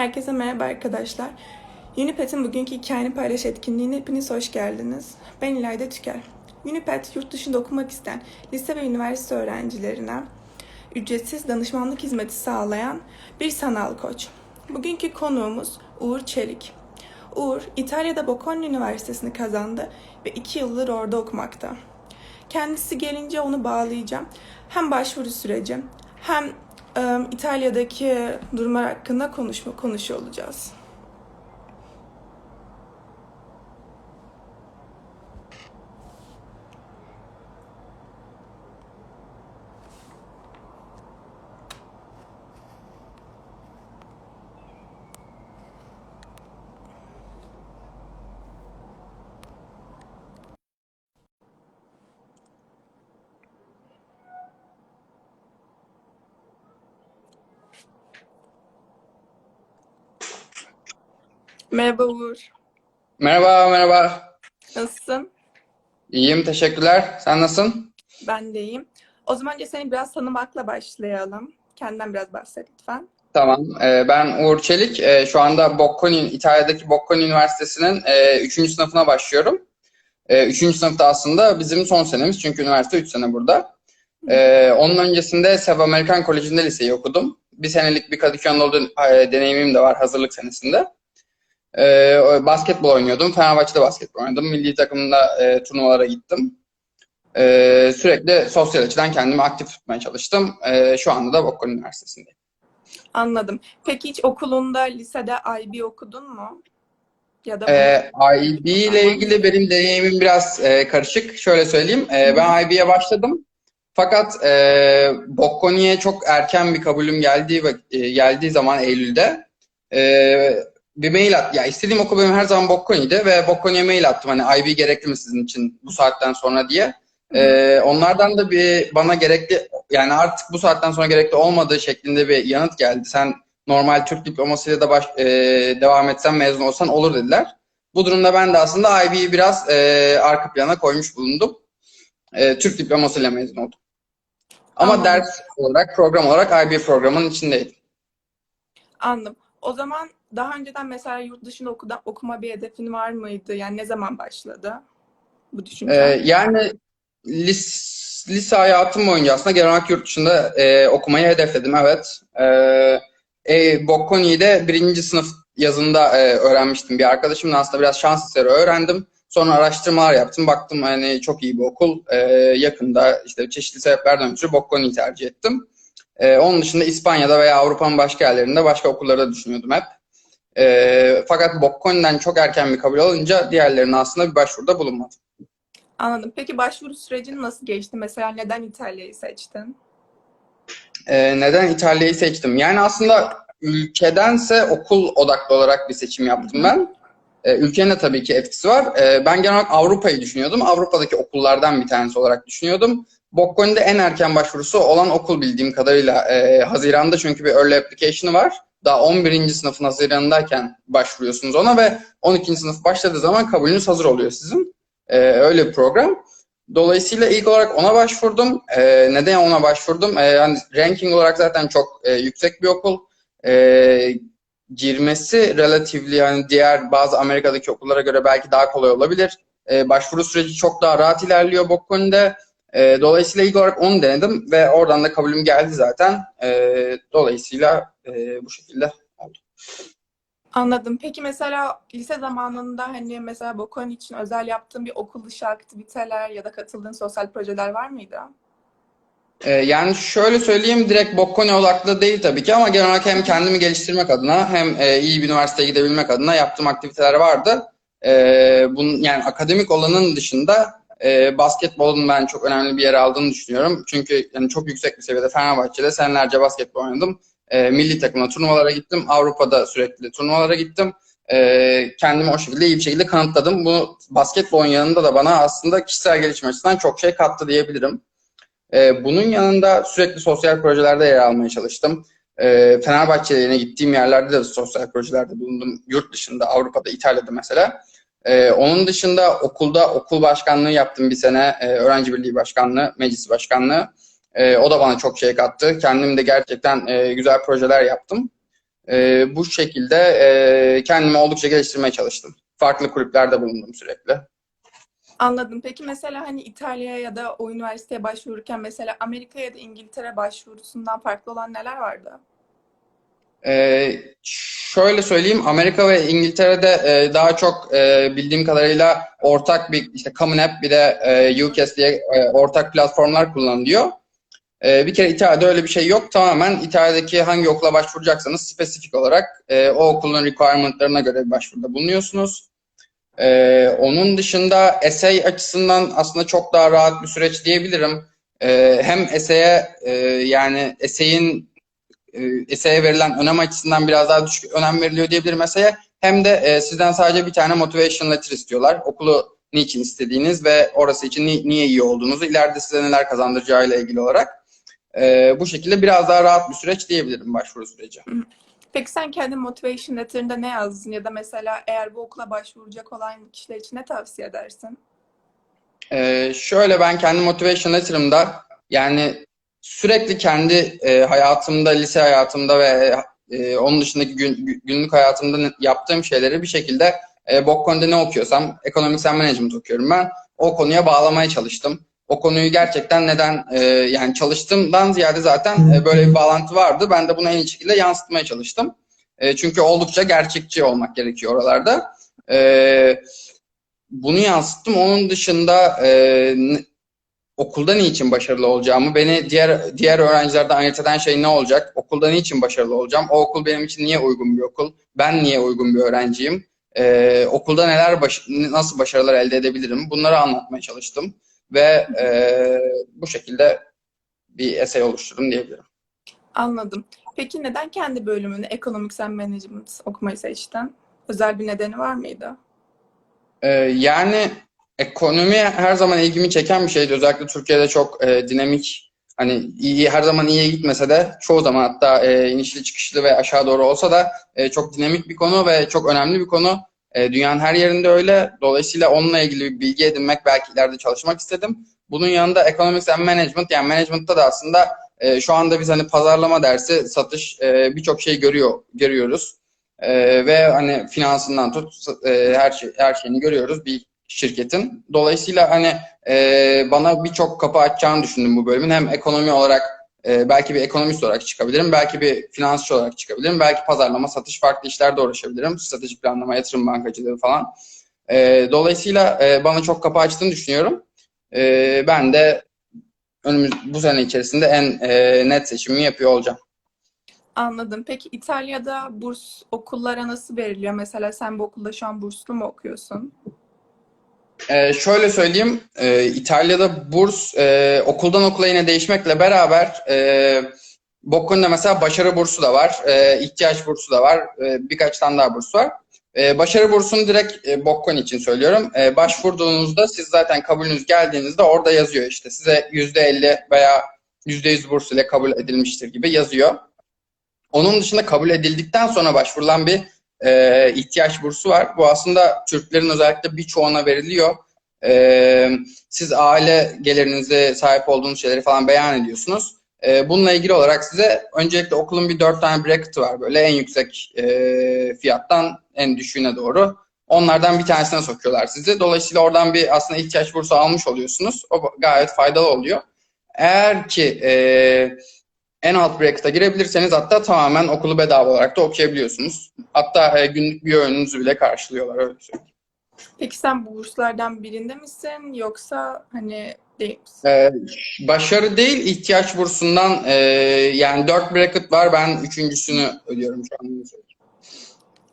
Herkese merhaba arkadaşlar. Unipet'in bugünkü hikayeni paylaş etkinliğine hepiniz hoş geldiniz. Ben İlayda Tüker. Unipet, yurt dışında okumak isteyen lise ve üniversite öğrencilerine ücretsiz danışmanlık hizmeti sağlayan bir sanal koç. Bugünkü konuğumuz Uğur Çelik. Uğur, İtalya'da Bocconi Üniversitesi'ni kazandı ve iki yıldır orada okumakta. Kendisi gelince onu bağlayacağım. Hem başvuru süreci hem İtalya'daki durumlar hakkında konuşma konuşuyor olacağız. Merhaba Uğur. Merhaba, merhaba. Nasılsın? İyiyim, teşekkürler. Sen nasılsın? Ben de iyiyim. O zaman önce seni biraz tanımakla başlayalım. Kendinden biraz bahset lütfen. Tamam. Ee, ben Uğur Çelik. Ee, şu anda Bocconi, İtalya'daki Bocconi Üniversitesi'nin 3. sınıfına başlıyorum. 3. sınıfta aslında bizim son senemiz çünkü üniversite 3 sene burada. Ee, onun öncesinde Sev Amerikan Koleji'nde liseyi okudum. Bir senelik bir Kadıköy Anadolu e, deneyimim de var hazırlık senesinde. Ee, basketbol oynuyordum. Fenerbahçe'de basketbol oynadım. Milli takımda e, turnuvalara gittim. Ee, sürekli sosyal açıdan kendimi aktif tutmaya çalıştım. Ee, şu anda da Bocconi Üniversitesi'ndeyim. Anladım. Peki hiç okulunda, lisede IB okudun mu? Ya da Ee, IB ile ilgili benim deneyimim biraz e, karışık. Şöyle söyleyeyim. Ee, ben IB'ye başladım. Fakat e, Bocconi'ye çok erken bir kabulüm geldiği e, geldiği zaman Eylül'de e, bir mail at. Ya istediğim okul benim her zaman Bocconi'ydi ve Bocconi'ye mail attım. Hani IB gerekli mi sizin için bu saatten sonra diye. Ee, onlardan da bir bana gerekli yani artık bu saatten sonra gerekli olmadığı şeklinde bir yanıt geldi. Sen normal Türk diplomasıyla da baş, e, devam etsen mezun olsan olur dediler. Bu durumda ben de aslında IB'yi biraz e, arka plana koymuş bulundum. E, Türk diplomasıyla mezun oldum. Ama Anladım. ders olarak, program olarak IB programının içindeydim. Anladım. O zaman daha önceden mesela yurt dışında okuda, okuma bir hedefin var mıydı? Yani ne zaman başladı bu düşünce? Ee, yani lis, lise hayatım boyunca aslında genel olarak yurt dışında e, okumayı hedefledim, evet. E, Bocconi'yi de birinci sınıf yazında e, öğrenmiştim. Bir arkadaşımla aslında biraz şans eseri öğrendim. Sonra araştırmalar yaptım. Baktım hani çok iyi bir okul. Ee, yakında işte çeşitli sebeplerden ötürü Bocconi'yi tercih ettim. Ee, onun dışında İspanya'da veya Avrupa'nın başka yerlerinde başka okulları da düşünüyordum hep. Ee, fakat Bocconi'den çok erken bir kabul alınca diğerlerine aslında bir başvuruda bulunmadım. Anladım. Peki başvuru sürecin nasıl geçti? Mesela neden İtalya'yı seçtin? Ee, neden İtalya'yı seçtim? Yani aslında ülkedense okul odaklı olarak bir seçim yaptım ben. Ee, ülkenin de tabii ki etkisi var. Ee, ben genel olarak Avrupa'yı düşünüyordum. Avrupa'daki okullardan bir tanesi olarak düşünüyordum. Bocconi'de en erken başvurusu olan okul bildiğim kadarıyla e, Haziran'da çünkü bir early application'ı var. Daha 11. sınıfın Haziran'dayken başvuruyorsunuz ona ve 12. sınıf başladığı zaman kabulünüz hazır oluyor sizin. Ee, öyle bir program. Dolayısıyla ilk olarak ona başvurdum. Ee, neden ona başvurdum? Ee, yani ranking olarak zaten çok e, yüksek bir okul. Ee, girmesi relatively yani diğer bazı Amerika'daki okullara göre belki daha kolay olabilir. Ee, başvuru süreci çok daha rahat ilerliyor Bocconi'de. Ee, dolayısıyla ilk olarak onu denedim ve oradan da kabulüm geldi zaten. Ee, dolayısıyla e, bu şekilde oldu. Anladım. Peki mesela lise zamanında hani mesela Bocconi için özel yaptığın bir okul dışı aktiviteler ya da katıldığın sosyal projeler var mıydı? Ee, yani şöyle söyleyeyim direkt Bocconi odaklı değil tabii ki ama genel olarak hem kendimi geliştirmek adına hem e, iyi bir üniversiteye gidebilmek adına yaptığım aktiviteler vardı. Bunun yani akademik olanın dışında e, basketbolun ben çok önemli bir yer aldığını düşünüyorum. Çünkü yani çok yüksek bir seviyede Fenerbahçe'de senelerce basketbol oynadım. E, milli takımla turnuvalara gittim. Avrupa'da sürekli turnuvalara gittim. E, kendimi o şekilde iyi bir şekilde kanıtladım. Bu basketbolun yanında da bana aslında kişisel gelişim açısından çok şey kattı diyebilirim. Ee, bunun yanında sürekli sosyal projelerde yer almaya çalıştım. Ee, Fenerbahçe'ye gittiğim yerlerde de sosyal projelerde bulundum. Yurt dışında, Avrupa'da, İtalya'da mesela. Ee, onun dışında okulda okul başkanlığı yaptım bir sene. Ee, öğrenci birliği başkanlığı, meclis başkanlığı. Ee, o da bana çok şey kattı. Kendim de gerçekten e, güzel projeler yaptım. E, bu şekilde e, kendimi oldukça geliştirmeye çalıştım. Farklı kulüplerde bulundum sürekli. Anladım. Peki mesela hani İtalya'ya ya da o üniversiteye başvururken mesela Amerika ya da İngiltere başvurusundan farklı olan neler vardı? Ee, şöyle söyleyeyim, Amerika ve İngiltere'de e, daha çok e, bildiğim kadarıyla ortak bir işte Common App bir de e, UCAS diye e, ortak platformlar kullanılıyor. E, bir kere İtalya'da öyle bir şey yok. Tamamen İtalya'daki hangi okula başvuracaksanız spesifik olarak e, o okulun requirement'larına göre bir başvuruda bulunuyorsunuz. E, onun dışında essay açısından aslında çok daha rahat bir süreç diyebilirim. E, hem essay'e e, yani essay'in e, essay'e verilen önem açısından biraz daha düşük önem veriliyor diyebilirim mesele. Hem de e, sizden sadece bir tane motivation letter istiyorlar. Okulu niçin istediğiniz ve orası için ni- niye iyi olduğunuzu, ileride size neler kazandıracağıyla ilgili olarak. E, bu şekilde biraz daha rahat bir süreç diyebilirim başvuru süreci. Peki sen kendi motivation letter'ında ne yazdın ya da mesela eğer bu okula başvuracak olan kişiler için ne tavsiye edersin? Ee, şöyle ben kendi motivation letter'ımda yani sürekli kendi e, hayatımda, lise hayatımda ve e, onun dışındaki gün- günlük hayatımda yaptığım şeyleri bir şekilde e, bu konuda ne okuyorsam, Economics and Management okuyorum ben. O konuya bağlamaya çalıştım. O konuyu gerçekten neden e, yani çalıştığımdan ziyade zaten e, böyle bir bağlantı vardı. Ben de bunu en iyi şekilde yansıtmaya çalıştım. E, çünkü oldukça gerçekçi olmak gerekiyor oralarda. E, bunu yansıttım. Onun dışında e, okulda niçin başarılı olacağımı, beni diğer diğer öğrencilerden ayırt eden şey ne olacak? Okulda niçin başarılı olacağım? O okul benim için niye uygun bir okul? Ben niye uygun bir öğrenciyim? E, okulda neler baş- nasıl başarılar elde edebilirim? Bunları anlatmaya çalıştım ve e, bu şekilde bir essay oluşturdum diyebilirim. Anladım. Peki neden kendi bölümünü Economics and Management okumayı seçtin? Özel bir nedeni var mıydı? Ee, yani ekonomi her zaman ilgimi çeken bir şeydi. Özellikle Türkiye'de çok e, dinamik, hani iyi her zaman iyiye gitmese de çoğu zaman hatta e, inişli çıkışlı ve aşağı doğru olsa da e, çok dinamik bir konu ve çok önemli bir konu. E, dünyanın her yerinde öyle. Dolayısıyla onunla ilgili bir bilgi edinmek, belki ileride çalışmak istedim. Bunun yanında Economics and Management, yani management'ta da aslında e, şu anda biz hani pazarlama dersi, satış e, birçok şey görüyor, görüyoruz. Ee, ve hani finansından tut e, her şey her şeyini görüyoruz bir şirketin. Dolayısıyla hani e, bana birçok kapı açacağını düşündüm bu bölümün. Hem ekonomi olarak e, belki bir ekonomist olarak çıkabilirim, belki bir finansçı olarak çıkabilirim, belki pazarlama, satış farklı işlerde uğraşabilirim. Stratejik planlama, yatırım bankacılığı falan. E, dolayısıyla e, bana çok kapı açtığını düşünüyorum. E, ben de önümüz bu sene içerisinde en e, net seçimimi yapıyor olacağım. Anladım. Peki İtalya'da burs okullara nasıl veriliyor? Mesela sen bu okulda şu an burslu mu okuyorsun? Ee, şöyle söyleyeyim, e, İtalya'da burs e, okuldan okula yine değişmekle beraber e, Bocconi'de mesela başarı bursu da var, e, ihtiyaç bursu da var, e, birkaç tane daha burs var. E, başarı bursunu direkt e, Bocconi için söylüyorum. E, başvurduğunuzda siz zaten kabulünüz geldiğinizde orada yazıyor işte size %50 veya %100 burs ile kabul edilmiştir gibi yazıyor. Onun dışında kabul edildikten sonra başvurulan bir e, ihtiyaç bursu var. Bu aslında Türklerin özellikle birçoğuna veriliyor. E, siz aile gelirinize sahip olduğunuz şeyleri falan beyan ediyorsunuz. E, bununla ilgili olarak size öncelikle okulun bir dört tane bracket'ı var böyle en yüksek e, fiyattan en düşüğüne doğru. Onlardan bir tanesine sokuyorlar sizi. Dolayısıyla oradan bir aslında ihtiyaç bursu almış oluyorsunuz. O gayet faydalı oluyor. Eğer ki e, en alt bracket'a girebilirseniz hatta tamamen okulu bedava olarak da okuyabiliyorsunuz. Hatta e, günlük bir öğününüzü bile karşılıyorlar öyle söyleyeyim. Peki sen bu burslardan birinde misin yoksa hani değil misin? E, başarı değil ihtiyaç bursundan e, yani 4 bracket var ben üçüncüsünü ödüyorum şu an.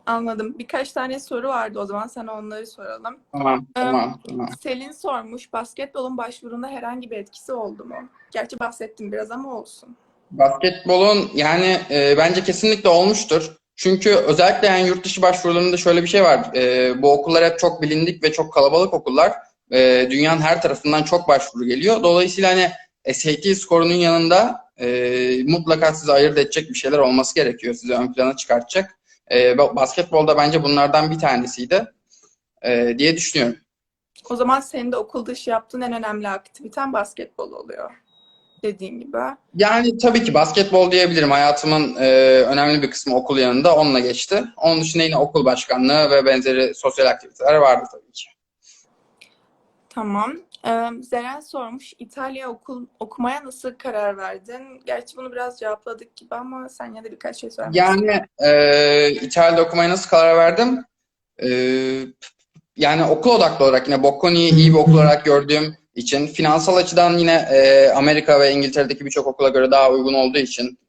Anladım. Birkaç tane soru vardı o zaman sana onları soralım. Tamam tamam tamam. Selin sormuş, basketbolun başvurunda herhangi bir etkisi oldu mu? Gerçi bahsettim biraz ama olsun. Basketbolun yani e, bence kesinlikle olmuştur. Çünkü özellikle yani yurt dışı başvurularında şöyle bir şey var. E, bu okullar hep çok bilindik ve çok kalabalık okullar. E, dünyanın her tarafından çok başvuru geliyor. Dolayısıyla hani SAT skorunun yanında e, mutlaka sizi ayırt edecek bir şeyler olması gerekiyor. Sizi ön plana çıkartacak. E, basketbolda bence bunlardan bir tanesiydi e, diye düşünüyorum. O zaman senin de okul dışı yaptığın en önemli aktiviten basketbol oluyor. Dediğin gibi. Yani tabii ki basketbol diyebilirim. Hayatımın e, önemli bir kısmı okul yanında onunla geçti. Onun dışında yine okul başkanlığı ve benzeri sosyal aktiviteler vardı tabii ki. Tamam. Ee, Zeren sormuş, İtalya okul okumaya nasıl karar verdin? Gerçi bunu biraz cevapladık gibi ama sen ya da birkaç şey söylemek Yani e, İtalya'da okumaya nasıl karar verdim? E, yani okul odaklı olarak yine Bocconi'yi iyi bir okul olarak gördüğüm için, finansal açıdan yine e, Amerika ve İngiltere'deki birçok okula göre daha uygun olduğu için,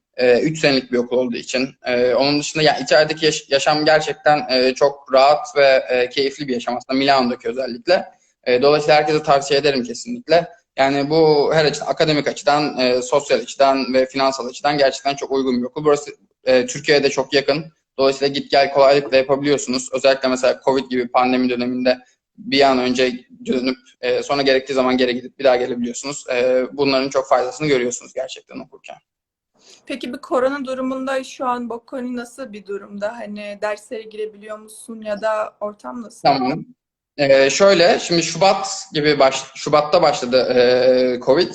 3 senelik bir okul olduğu için. E, onun dışında yani İtalya'daki yaş- yaşam gerçekten e, çok rahat ve e, keyifli bir yaşam aslında Milano'daki özellikle. E, dolayısıyla herkese tavsiye ederim kesinlikle. Yani bu her açıdan, akademik açıdan, e, sosyal açıdan ve finansal açıdan gerçekten çok uygun bir okul. Burası e, Türkiye'ye de çok yakın. Dolayısıyla git gel kolaylıkla yapabiliyorsunuz. Özellikle mesela Covid gibi pandemi döneminde bir an önce dönüp e, sonra gerektiği zaman geri gidip bir daha gelebiliyorsunuz. E, bunların çok faydasını görüyorsunuz gerçekten okurken. Peki bir korona durumunda şu an Bocconi nasıl bir durumda? Hani derslere girebiliyor musun ya da ortam nasıl? Tamam. Ee, şöyle, şimdi Şubat gibi baş, Şubat'ta başladı e, Covid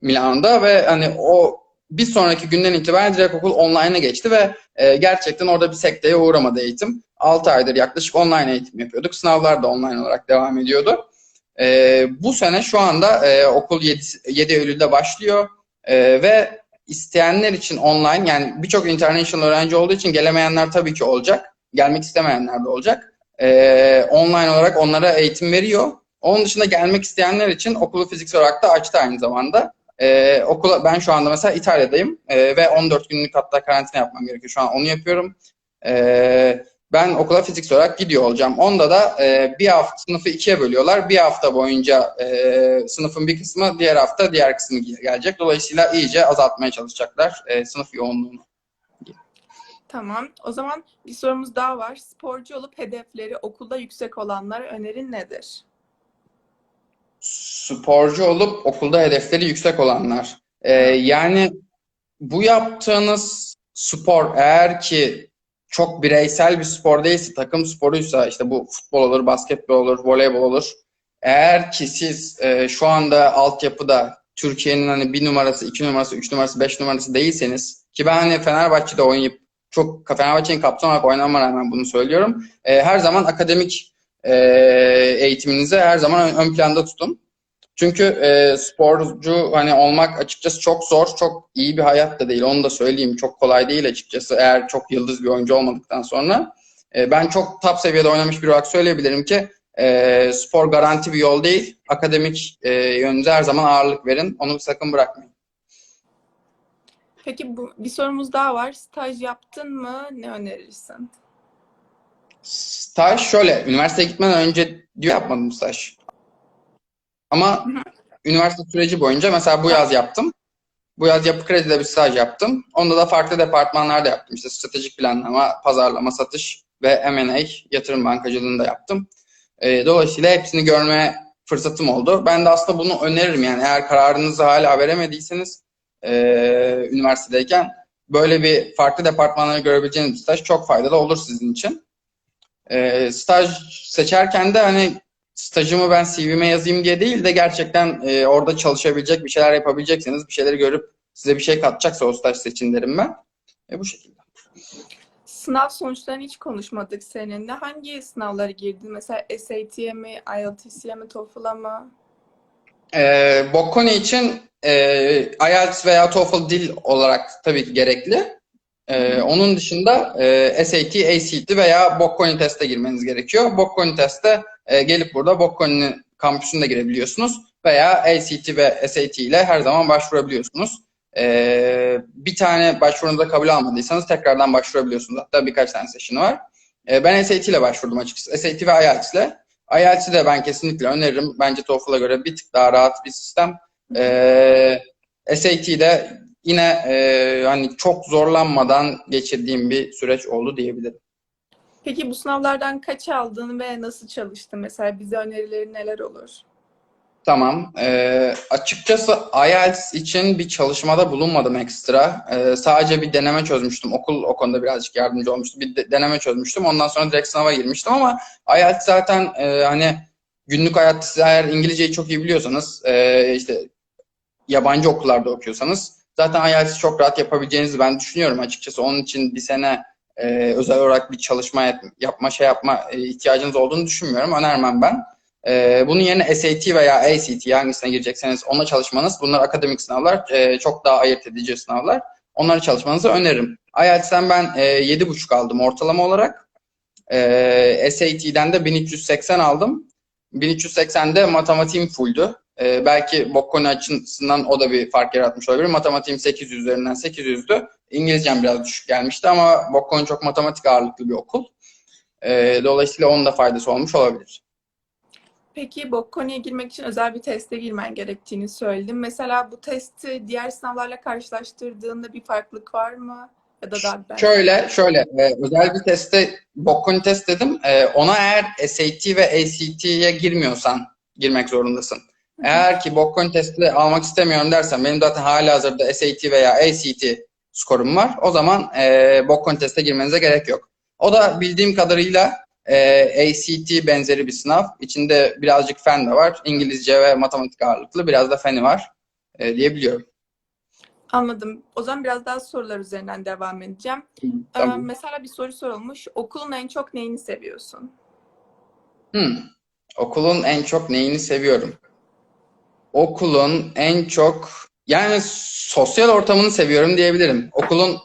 Milano'da ve hani o bir sonraki günden itibaren direkt okul online'a geçti ve e, gerçekten orada bir sekteye uğramadı eğitim. 6 aydır yaklaşık online eğitim yapıyorduk. Sınavlar da online olarak devam ediyordu. E, bu sene şu anda e, okul 7, 7 Eylül'de başlıyor E, ve isteyenler için online yani birçok international öğrenci olduğu için gelemeyenler tabii ki olacak. Gelmek istemeyenler de olacak e, online olarak onlara eğitim veriyor. Onun dışında gelmek isteyenler için okulu fiziksel olarak da açtı aynı zamanda. E, okula ben şu anda mesela İtalya'dayım e, ve 14 günlük hatta karantina yapmam gerekiyor. Şu an onu yapıyorum. E, ben okula fiziksel olarak gidiyor olacağım. Onda da e, bir hafta sınıfı ikiye bölüyorlar. Bir hafta boyunca e, sınıfın bir kısmı, diğer hafta diğer kısmı gelecek. Dolayısıyla iyice azaltmaya çalışacaklar e, sınıf yoğunluğunu. Tamam. O zaman bir sorumuz daha var. Sporcu olup hedefleri okulda yüksek olanlara önerin nedir? sporcu olup okulda hedefleri yüksek olanlar. Ee, yani bu yaptığınız spor eğer ki çok bireysel bir spor değilse, takım sporuysa işte bu futbol olur, basketbol olur, voleybol olur. Eğer ki siz e, şu anda altyapıda Türkiye'nin hani bir numarası, iki numarası, üç numarası, beş numarası değilseniz ki ben hani Fenerbahçe'de oynayıp çok Fenerbahçe'nin kaptan olarak oynamama rağmen bunu söylüyorum. E, her zaman akademik e, eğitiminizi her zaman ön, planda tutun. Çünkü e, sporcu hani olmak açıkçası çok zor, çok iyi bir hayat da değil. Onu da söyleyeyim. Çok kolay değil açıkçası eğer çok yıldız bir oyuncu olmadıktan sonra. E, ben çok top seviyede oynamış bir olarak söyleyebilirim ki e, spor garanti bir yol değil. Akademik e, yönünüze her zaman ağırlık verin. Onu sakın bırakmayın. Peki bu bir sorumuz daha var. Staj yaptın mı? Ne önerirsin? Staj şöyle, üniversiteye gitmeden önce diyor yapmadım staj. Ama üniversite süreci boyunca mesela bu yaz yaptım. Bu yaz yapı kredide bir staj yaptım. Onda da farklı departmanlarda yaptım. İşte stratejik planlama, pazarlama, satış ve M&A, yatırım bankacılığında yaptım. E, dolayısıyla hepsini görme fırsatım oldu. Ben de aslında bunu öneririm yani eğer kararınızı hala veremediyseniz e, üniversitedeyken böyle bir farklı departmanları görebileceğiniz bir staj çok faydalı olur sizin için. E, staj seçerken de hani stajımı ben CV'me yazayım diye değil de gerçekten e, orada çalışabilecek bir şeyler yapabilecekseniz bir şeyleri görüp size bir şey katacaksa o staj seçin derim ben. E, bu şekilde. Sınav sonuçlarını hiç konuşmadık seninle. Hangi sınavlara girdin? Mesela SAT'ye mi, IELTS'ye mi, TOEFL'a mı? E, Bocconi için e, IELTS veya TOEFL dil olarak tabii ki gerekli. E, onun dışında e, SAT, ACT veya Bocconi teste girmeniz gerekiyor. Bocconi teste e, gelip burada Bocconi'nin kampüsünde girebiliyorsunuz veya ACT ve SAT ile her zaman başvurabiliyorsunuz. E, bir tane başvurunuza kabul almadıysanız tekrardan başvurabiliyorsunuz. Hatta birkaç tane session'ı var. E, ben SAT ile başvurdum açıkçası. SAT ve IELTS ile. IELTS'i de ben kesinlikle öneririm. Bence TOEFL'a göre bir tık daha rahat bir sistem. E, SAT'de yine e, hani çok zorlanmadan geçirdiğim bir süreç oldu diyebilirim. Peki bu sınavlardan kaç aldın ve nasıl çalıştın? Mesela bize önerileri neler olur? Tamam. Ee, açıkçası IELTS için bir çalışmada bulunmadım ekstra. Ee, sadece bir deneme çözmüştüm. Okul o konuda birazcık yardımcı olmuştu. Bir de, deneme çözmüştüm. Ondan sonra direkt sınava girmiştim ama IELTS zaten e, hani günlük hayatta siz eğer İngilizceyi çok iyi biliyorsanız e, işte yabancı okullarda okuyorsanız zaten IELTS çok rahat yapabileceğinizi ben düşünüyorum açıkçası. Onun için bir sene e, özel olarak bir çalışma yap- yapma şey yapma e, ihtiyacınız olduğunu düşünmüyorum. Önermem ben. E, bunun yerine SAT veya ACT hangisine girecekseniz ona çalışmanız. Bunlar akademik sınavlar. e, çok daha ayırt edici sınavlar. Onları çalışmanızı öneririm. IELTS'ten ben e, 7,5 aldım ortalama olarak. E, SAT'den de 1380 aldım. 1380'de matematiğim fulldü. E, belki Bocconi açısından o da bir fark yaratmış olabilir. Matematiğim 800 üzerinden 800'dü. İngilizcem biraz düşük gelmişti ama Bocconi çok matematik ağırlıklı bir okul. E, dolayısıyla onun da faydası olmuş olabilir. Peki Bocconi'ye girmek için özel bir teste girmen gerektiğini söyledim. Mesela bu testi diğer sınavlarla karşılaştırdığında bir farklılık var mı? Ya da daha ben... Şöyle, şöyle e, özel bir teste Bocconi test dedim. E, ona eğer SAT ve ACT'ye girmiyorsan girmek zorundasın. Eğer ki Bocconi testi almak istemiyorum dersen benim zaten hala hazırda SAT veya ACT skorum var. O zaman e, Bocconi teste girmenize gerek yok. O da bildiğim kadarıyla e, ACT benzeri bir sınav. İçinde birazcık fen de var. İngilizce ve matematik ağırlıklı. Biraz da feni var e, diyebiliyorum. Anladım. O zaman biraz daha sorular üzerinden devam edeceğim. Ee, Tamam. mesela bir soru sorulmuş. Okulun en çok neyini seviyorsun? Hmm. Okulun en çok neyini seviyorum? Okulun en çok yani sosyal ortamını seviyorum diyebilirim. Okulun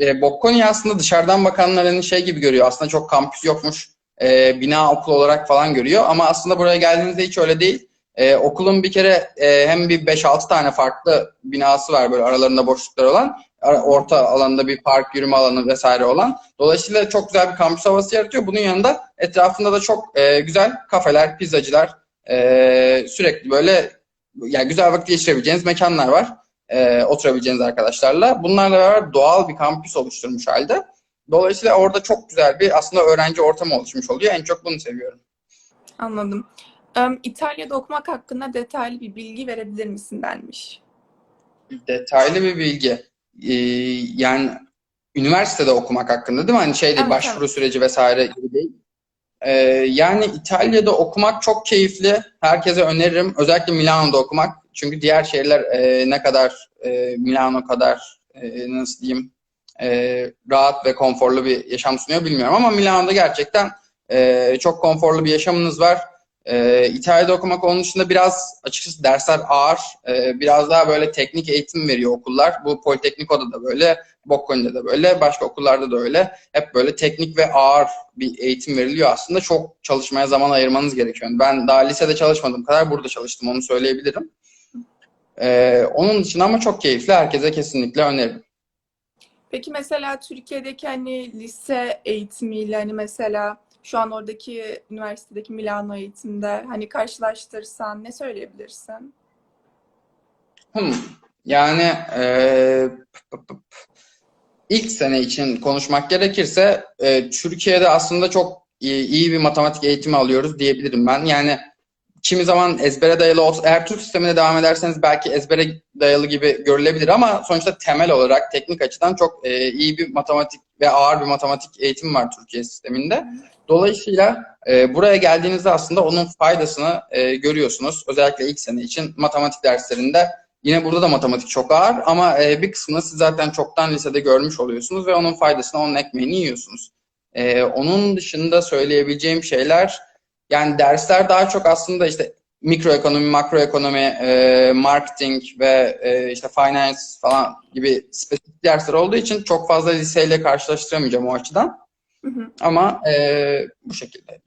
e, Bocconi aslında dışarıdan bakanların şey gibi görüyor. Aslında çok kampüs yokmuş. e, bina okul olarak falan görüyor. Ama aslında buraya geldiğinizde hiç öyle değil. E, okulun bir kere e, hem bir 5-6 tane farklı binası var böyle aralarında boşluklar olan. Orta alanda bir park, yürüme alanı vesaire olan. Dolayısıyla çok güzel bir kampüs havası yaratıyor. Bunun yanında etrafında da çok e, güzel kafeler, pizzacılar, e, sürekli böyle yani güzel vakit geçirebileceğiniz mekanlar var. E, oturabileceğiniz arkadaşlarla. Bunlarla beraber doğal bir kampüs oluşturmuş halde. Dolayısıyla orada çok güzel bir aslında öğrenci ortamı oluşmuş oluyor. En çok bunu seviyorum. Anladım. Ee, İtalya'da okumak hakkında detaylı bir bilgi verebilir misin denmiş. Detaylı bir bilgi. E, yani üniversitede okumak hakkında değil mi? Hani şey değil, Evet, başvuru süreci vesaire gibi değil. Ee, yani İtalya'da okumak çok keyifli. Herkese öneririm. Özellikle Milano'da okumak. Çünkü diğer şehirler e, ne kadar e, Milano kadar e, nasıl diyeyim e, rahat ve konforlu bir yaşam sunuyor bilmiyorum. Ama Milano'da gerçekten e, çok konforlu bir yaşamınız var. E, İtalya'da okumak onun dışında biraz açıkçası dersler ağır. E, biraz daha böyle teknik eğitim veriyor okullar. Bu Politecnico'da da böyle, Bocconi'de de böyle, başka okullarda da öyle. Hep böyle teknik ve ağır bir eğitim veriliyor aslında. Çok çalışmaya zaman ayırmanız gerekiyor. Ben daha lisede çalışmadığım kadar burada çalıştım, onu söyleyebilirim. Ee, onun için ama çok keyifli. Herkese kesinlikle öneririm. Peki mesela Türkiye'deki hani lise eğitimiyle hani mesela şu an oradaki üniversitedeki Milano eğitimde hani karşılaştırsan ne söyleyebilirsin? Hmm. Yani e, p- p- p- ilk sene için konuşmak gerekirse e, Türkiye'de aslında çok iyi, iyi bir matematik eğitimi alıyoruz diyebilirim ben. Yani kimi zaman ezbere dayalı olsa, eğer Türk sistemine devam ederseniz belki ezbere dayalı gibi görülebilir ama sonuçta temel olarak teknik açıdan çok e, iyi bir matematik ve ağır bir matematik eğitim var Türkiye sisteminde. Dolayısıyla e, buraya geldiğinizde aslında onun faydasını e, görüyorsunuz. Özellikle ilk sene için matematik derslerinde yine burada da matematik çok ağır ama e, bir kısmını siz zaten çoktan lisede görmüş oluyorsunuz ve onun faydasını, onun ekmeğini yiyorsunuz. E, onun dışında söyleyebileceğim şeyler yani dersler daha çok aslında işte mikroekonomi, makroekonomi, e, marketing ve e, işte finance falan gibi spesifik dersler olduğu için çok fazla liseyle karşılaştıramayacağım o açıdan. Hı hı. Ama e, bu şekilde.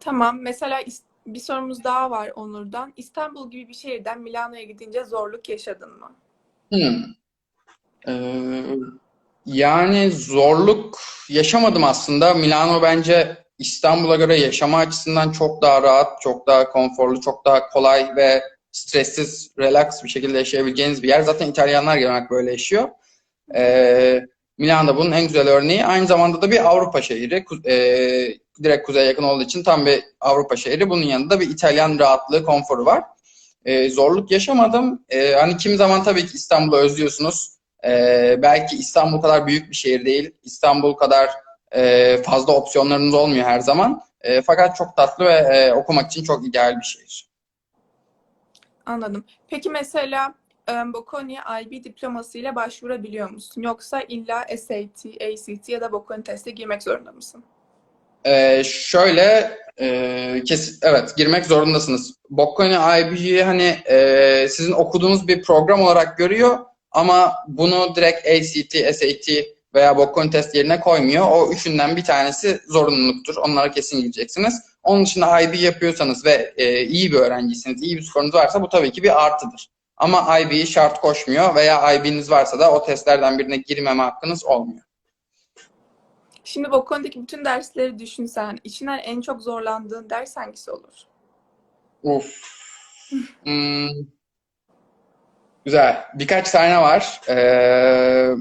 Tamam. Mesela bir sorumuz daha var Onur'dan. İstanbul gibi bir şehirden Milano'ya gidince zorluk yaşadın mı? Hmm. Ee, yani zorluk yaşamadım aslında. Milano bence İstanbul'a göre yaşama açısından çok daha rahat, çok daha konforlu, çok daha kolay ve stressiz, relax bir şekilde yaşayabileceğiniz bir yer. Zaten İtalyanlar genel böyle yaşıyor. Ee, Milano bunun en güzel örneği. Aynı zamanda da bir Avrupa şehri. Ee, direkt kuzeye yakın olduğu için tam bir Avrupa şehri. Bunun yanında bir İtalyan rahatlığı, konforu var. Ee, zorluk yaşamadım. Ee, hani kimi zaman tabii ki İstanbul'u özlüyorsunuz. Ee, belki İstanbul kadar büyük bir şehir değil. İstanbul kadar e, fazla opsiyonlarınız olmuyor her zaman. E, fakat çok tatlı ve e, okumak için çok ideal bir şehir. Anladım. Peki mesela e, Bocconi IB diplomasıyla başvurabiliyor musun? Yoksa illa SAT, ACT ya da Bocconi teste girmek zorunda mısın? Ee, şöyle e, kes, evet girmek zorundasınız. Bocconi IB'yi hani e, sizin okuduğunuz bir program olarak görüyor ama bunu direkt ACT, SAT veya Bocconi test yerine koymuyor. O üçünden bir tanesi zorunluluktur. Onlara kesin gireceksiniz. Onun dışında IB yapıyorsanız ve e, iyi bir öğrenciyseniz, iyi bir skorunuz varsa bu tabii ki bir artıdır. Ama IB'yi şart koşmuyor veya IB'niz varsa da o testlerden birine girmeme hakkınız olmuyor. Şimdi Bocconi'deki bütün dersleri düşünsen, içinden en çok zorlandığın ders hangisi olur? Uf. Hmm. Güzel. Birkaç tane var. Ee,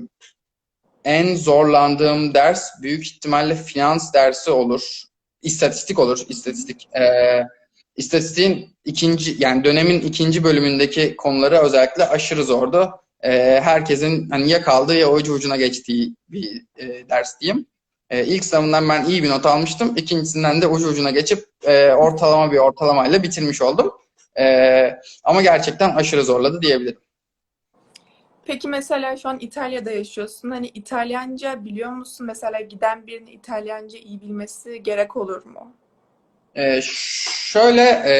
en zorlandığım ders büyük ihtimalle finans dersi olur. İstatistik olur. İstatistik. Ee, istatistiğin ikinci yani dönemin ikinci bölümündeki konuları özellikle aşırı zordu. Ee, herkesin hani ya kaldığı ya ucu ucuna geçtiği bir e, ders diyeyim. E, ilk sınavından ben iyi bir not almıştım. İkincisinden de ucu ucuna geçip e, ortalama bir ortalamayla bitirmiş oldum. E, ama gerçekten aşırı zorladı diyebilirim. Peki mesela şu an İtalya'da yaşıyorsun. Hani İtalyanca biliyor musun? Mesela giden birinin İtalyanca iyi bilmesi gerek olur mu? E, şöyle e,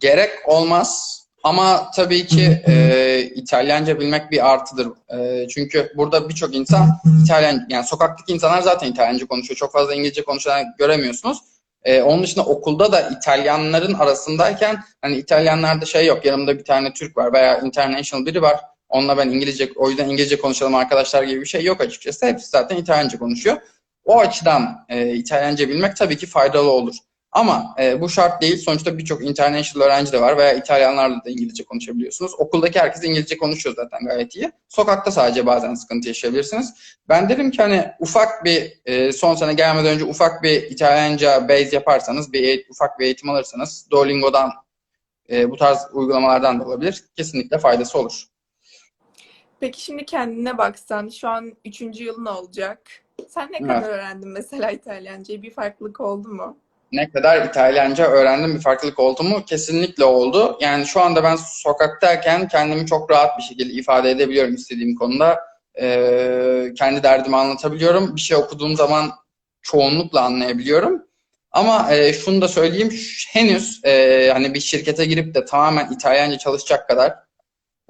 gerek olmaz ama tabii ki e, İtalyanca bilmek bir artıdır. E, çünkü burada birçok insan İtalyan, yani sokaktaki insanlar zaten İtalyanca konuşuyor. Çok fazla İngilizce konuşan göremiyorsunuz. E, onun dışında okulda da İtalyanların arasındayken hani İtalyanlarda şey yok. Yanımda bir tane Türk var veya international biri var. Onunla ben İngilizce, o yüzden İngilizce konuşalım arkadaşlar gibi bir şey yok açıkçası. Hepsi zaten İtalyanca konuşuyor. O açıdan e, İtalyanca bilmek tabii ki faydalı olur. Ama e, bu şart değil. Sonuçta birçok international öğrenci de var veya İtalyanlarla da İngilizce konuşabiliyorsunuz. Okuldaki herkes İngilizce konuşuyor zaten gayet iyi. Sokakta sadece bazen sıkıntı yaşayabilirsiniz. Ben dedim ki hani ufak bir e, son sene gelmeden önce ufak bir İtalyanca base yaparsanız, bir eğit- ufak bir eğitim alırsanız Duolingo'dan e, bu tarz uygulamalardan da olabilir. Kesinlikle faydası olur. Peki şimdi kendine baksan, şu an üçüncü yılın olacak. Sen ne kadar Evet. öğrendin mesela İtalyancayı? Bir farklılık oldu mu? Ne kadar İtalyanca öğrendim bir farklılık oldu mu? Kesinlikle oldu. Yani şu anda ben sokaktayken kendimi çok rahat bir şekilde ifade edebiliyorum istediğim konuda. Ee, kendi derdimi anlatabiliyorum. Bir şey okuduğum zaman çoğunlukla anlayabiliyorum. Ama e, şunu da söyleyeyim, henüz e, hani bir şirkete girip de tamamen İtalyanca çalışacak kadar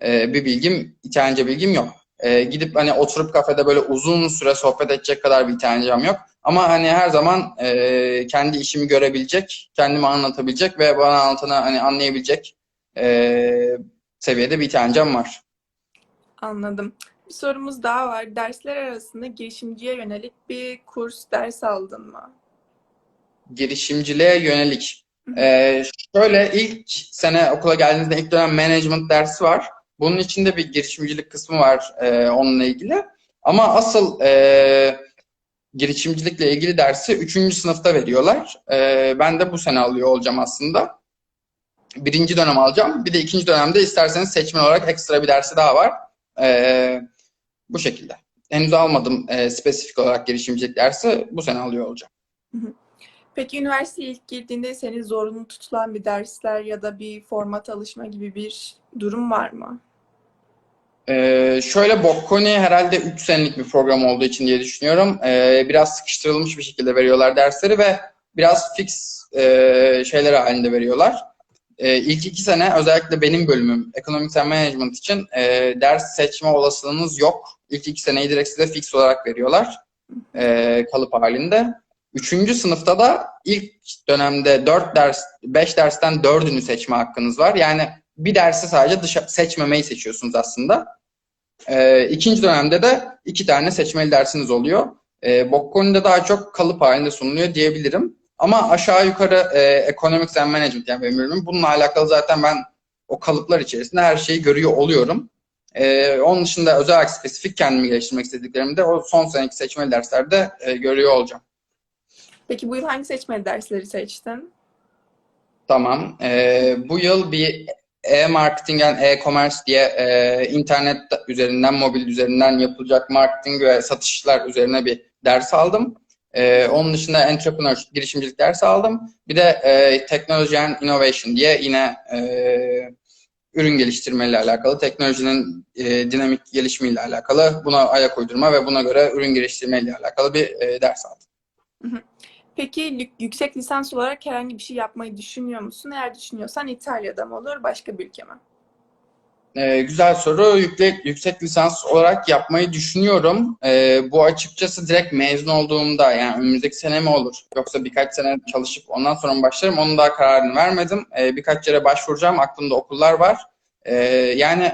e, bir bilgim, İtalyanca bilgim yok. E, gidip hani oturup kafede böyle uzun süre sohbet edecek kadar bir İtalyancam yok. Ama hani her zaman e, kendi işimi görebilecek, kendimi anlatabilecek ve bana anlatanı hani anlayabilecek e, seviyede bir İtalyancam var. Anladım. Bir sorumuz daha var. Dersler arasında girişimciye yönelik bir kurs, ders aldın mı? Girişimciliğe yönelik. E, şöyle ilk sene okula geldiğinizde ilk dönem management dersi var. Bunun içinde bir girişimcilik kısmı var e, onunla ilgili. Ama asıl e, girişimcilikle ilgili dersi 3. sınıfta veriyorlar. E, ben de bu sene alıyor olacağım aslında. Birinci dönem alacağım. Bir de ikinci dönemde isterseniz seçmen olarak ekstra bir dersi daha var. E, bu şekilde. Henüz almadım e, spesifik olarak girişimcilik dersi. Bu sene alıyor olacağım. Peki üniversiteye ilk girdiğinde seni zorunlu tutulan bir dersler ya da bir format alışma gibi bir durum var mı? Ee, şöyle Bocconi herhalde 3 senelik bir program olduğu için diye düşünüyorum. Ee, biraz sıkıştırılmış bir şekilde veriyorlar dersleri ve biraz fix e, şeyler halinde veriyorlar. Ee, ilk iki sene özellikle benim bölümüm Economics and Management için e, ders seçme olasılığınız yok. İlk iki seneyi direkt size fix olarak veriyorlar e, kalıp halinde. Üçüncü sınıfta da ilk dönemde 4 ders, 5 dersten 4'ünü seçme hakkınız var. Yani bir dersi sadece dışa, seçmemeyi seçiyorsunuz aslında. Ee, ikinci dönemde de iki tane seçmeli dersiniz oluyor. Ee, Bocconi'de daha çok kalıp halinde sunuluyor diyebilirim. Ama aşağı yukarı e, Economics and Management yani benim bölümüm. Bununla alakalı zaten ben o kalıplar içerisinde her şeyi görüyor oluyorum. Ee, onun dışında özel spesifik kendimi geliştirmek istediklerimde o son seneki seçmeli derslerde e, görüyor olacağım. Peki bu yıl hangi seçmeli dersleri seçtin? Tamam. Ee, bu yıl bir e-marketing yani e-commerce diye e, internet üzerinden, mobil üzerinden yapılacak marketing ve satışlar üzerine bir ders aldım. Ee, onun dışında entrepreneurship, girişimcilik dersi aldım. Bir de e, technology and innovation diye yine e, ürün geliştirmeyle alakalı, teknolojinin e, dinamik gelişimiyle alakalı, buna ayak uydurma ve buna göre ürün geliştirmeyle alakalı bir e, ders aldım. Peki yüksek lisans olarak herhangi bir şey yapmayı düşünüyor musun? Eğer düşünüyorsan İtalya'da mı olur, başka bir ülke mi? Ee, güzel soru. Yükle, yüksek lisans olarak yapmayı düşünüyorum. Ee, bu açıkçası direkt mezun olduğumda yani önümüzdeki sene mi olur? Yoksa birkaç sene çalışıp ondan sonra mı başlarım? Onun daha kararını vermedim. Ee, birkaç yere başvuracağım. Aklımda okullar var. Ee, yani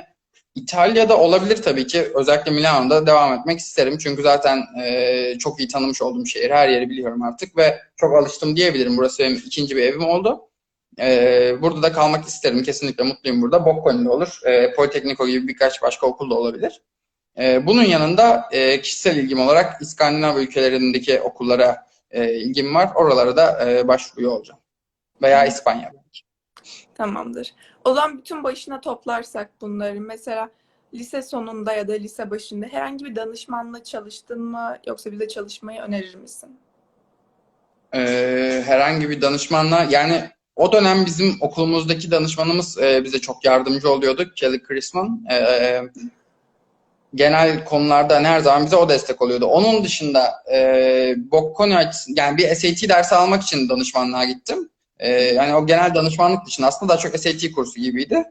İtalya'da olabilir tabii ki. Özellikle Milano'da devam etmek isterim. Çünkü zaten e, çok iyi tanımış olduğum şehir. Her yeri biliyorum artık ve çok alıştım diyebilirim. Burası benim ikinci bir evim oldu. Ee, burada da kalmak isterim. Kesinlikle mutluyum burada. Bocconi'de olur. Ee, Politecnico gibi birkaç başka okul da olabilir. Ee, bunun yanında e, kişisel ilgim olarak İskandinav ülkelerindeki okullara e, ilgim var. Oralara da e, başvuruyor olacağım. Veya İspanya. Tamamdır. O zaman bütün başına toplarsak bunları mesela lise sonunda ya da lise başında herhangi bir danışmanla çalıştın mı yoksa bize çalışmayı önerir misin? Ee, herhangi bir danışmanla yani o dönem bizim okulumuzdaki danışmanımız e, bize çok yardımcı oluyordu. Kelly Chrisman. Ee, genel konularda hani her zaman bize o destek oluyordu. Onun dışında e, Bocconi yani bir SAT dersi almak için danışmanlığa gittim. E, yani o genel danışmanlık dışında aslında daha çok SAT kursu gibiydi.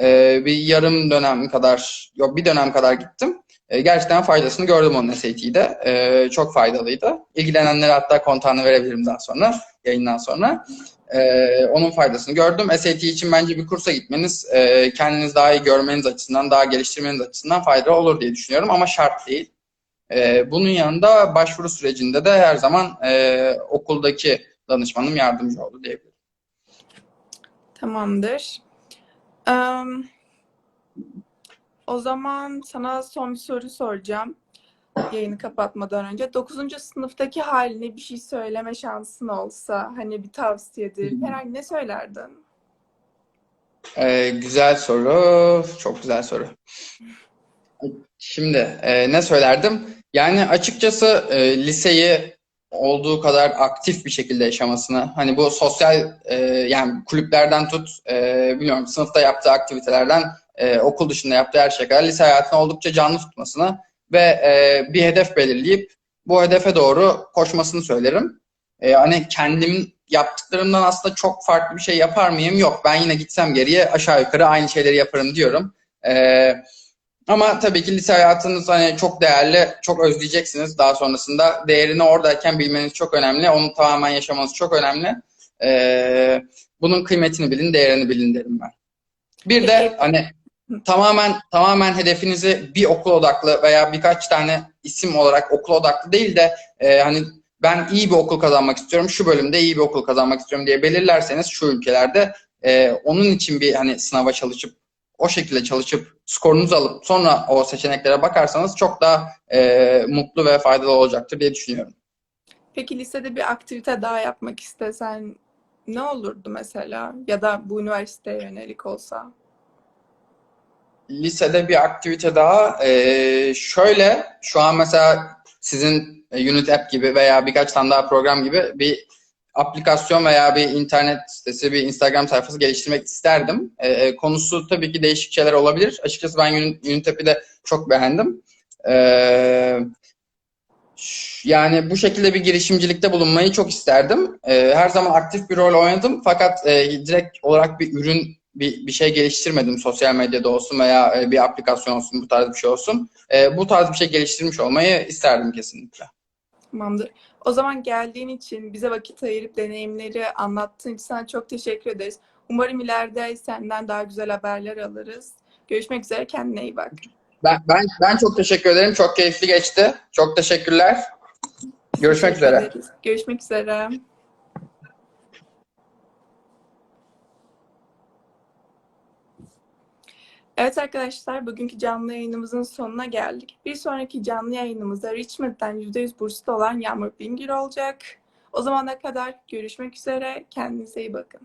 E, bir yarım dönem kadar, yok bir dönem kadar gittim. E, gerçekten faydasını gördüm onun SAT'de. E, çok faydalıydı. İlgilenenlere hatta kontağını verebilirim daha sonra, yayından sonra. E, onun faydasını gördüm. SAT için bence bir kursa gitmeniz e, kendiniz daha iyi görmeniz açısından, daha geliştirmeniz açısından faydalı olur diye düşünüyorum ama şart değil. E, bunun yanında başvuru sürecinde de her zaman e, okuldaki danışmanım yardımcı oldu diyebilirim. Tamamdır. Em, o zaman sana son bir soru soracağım. Yayını kapatmadan önce. 9. sınıftaki haline bir şey söyleme şansın olsa, hani bir tavsiyedir, herhangi ne söylerdin? Ee, güzel soru. Çok güzel soru. Şimdi e, ne söylerdim? Yani açıkçası e, liseyi olduğu kadar aktif bir şekilde yaşamasını, hani bu sosyal e, yani kulüplerden tut, e, bilmiyorum sınıfta yaptığı aktivitelerden e, okul dışında yaptığı her şeye kadar lise hayatını oldukça canlı tutmasını ve e, bir hedef belirleyip bu hedefe doğru koşmasını söylerim. E, hani kendim yaptıklarımdan aslında çok farklı bir şey yapar mıyım? Yok. Ben yine gitsem geriye aşağı yukarı aynı şeyleri yaparım diyorum. Ee, ama tabii ki lise hayatınız hani çok değerli, çok özleyeceksiniz daha sonrasında. Değerini oradayken bilmeniz çok önemli. Onu tamamen yaşamanız çok önemli. Ee, bunun kıymetini bilin, değerini bilin derim ben. Bir de hani tamamen tamamen hedefinizi bir okul odaklı veya birkaç tane isim olarak okul odaklı değil de e, hani ben iyi bir okul kazanmak istiyorum, şu bölümde iyi bir okul kazanmak istiyorum diye belirlerseniz şu ülkelerde e, onun için bir hani sınava çalışıp o şekilde çalışıp skorunuzu alıp sonra o seçeneklere bakarsanız çok daha e, mutlu ve faydalı olacaktır diye düşünüyorum. Peki lisede bir aktivite daha yapmak istesen ne olurdu mesela? Ya da bu üniversiteye yönelik olsa? Lisede bir aktivite daha e, şöyle şu an mesela sizin e, Unit App gibi veya birkaç tane daha program gibi bir aplikasyon veya bir internet sitesi, bir Instagram sayfası geliştirmek isterdim. E, konusu tabii ki değişik şeyler olabilir. Açıkçası ben Unit, Unit App'i de çok beğendim. E, yani bu şekilde bir girişimcilikte bulunmayı çok isterdim. E, her zaman aktif bir rol oynadım fakat e, direkt olarak bir ürün bir, bir şey geliştirmedim sosyal medyada olsun veya e, bir aplikasyon olsun bu tarz bir şey olsun. E, bu tarz bir şey geliştirmiş olmayı isterdim kesinlikle. Tamamdır. O zaman geldiğin için, bize vakit ayırıp deneyimleri anlattığın için sana çok teşekkür ederiz. Umarım ileride senden daha güzel haberler alırız. Görüşmek üzere, kendine iyi bak. Ben, ben, ben çok teşekkür ederim. Çok keyifli geçti. Çok teşekkürler. Görüşmek Teşekkür üzere. ederiz. Görüşmek üzere. Evet arkadaşlar, bugünkü canlı yayınımızın sonuna geldik. Bir sonraki canlı yayınımızda Richmond'dan %100 burslu olan Yağmur Bingöl olacak. O zamana kadar görüşmek üzere. Kendinize iyi bakın.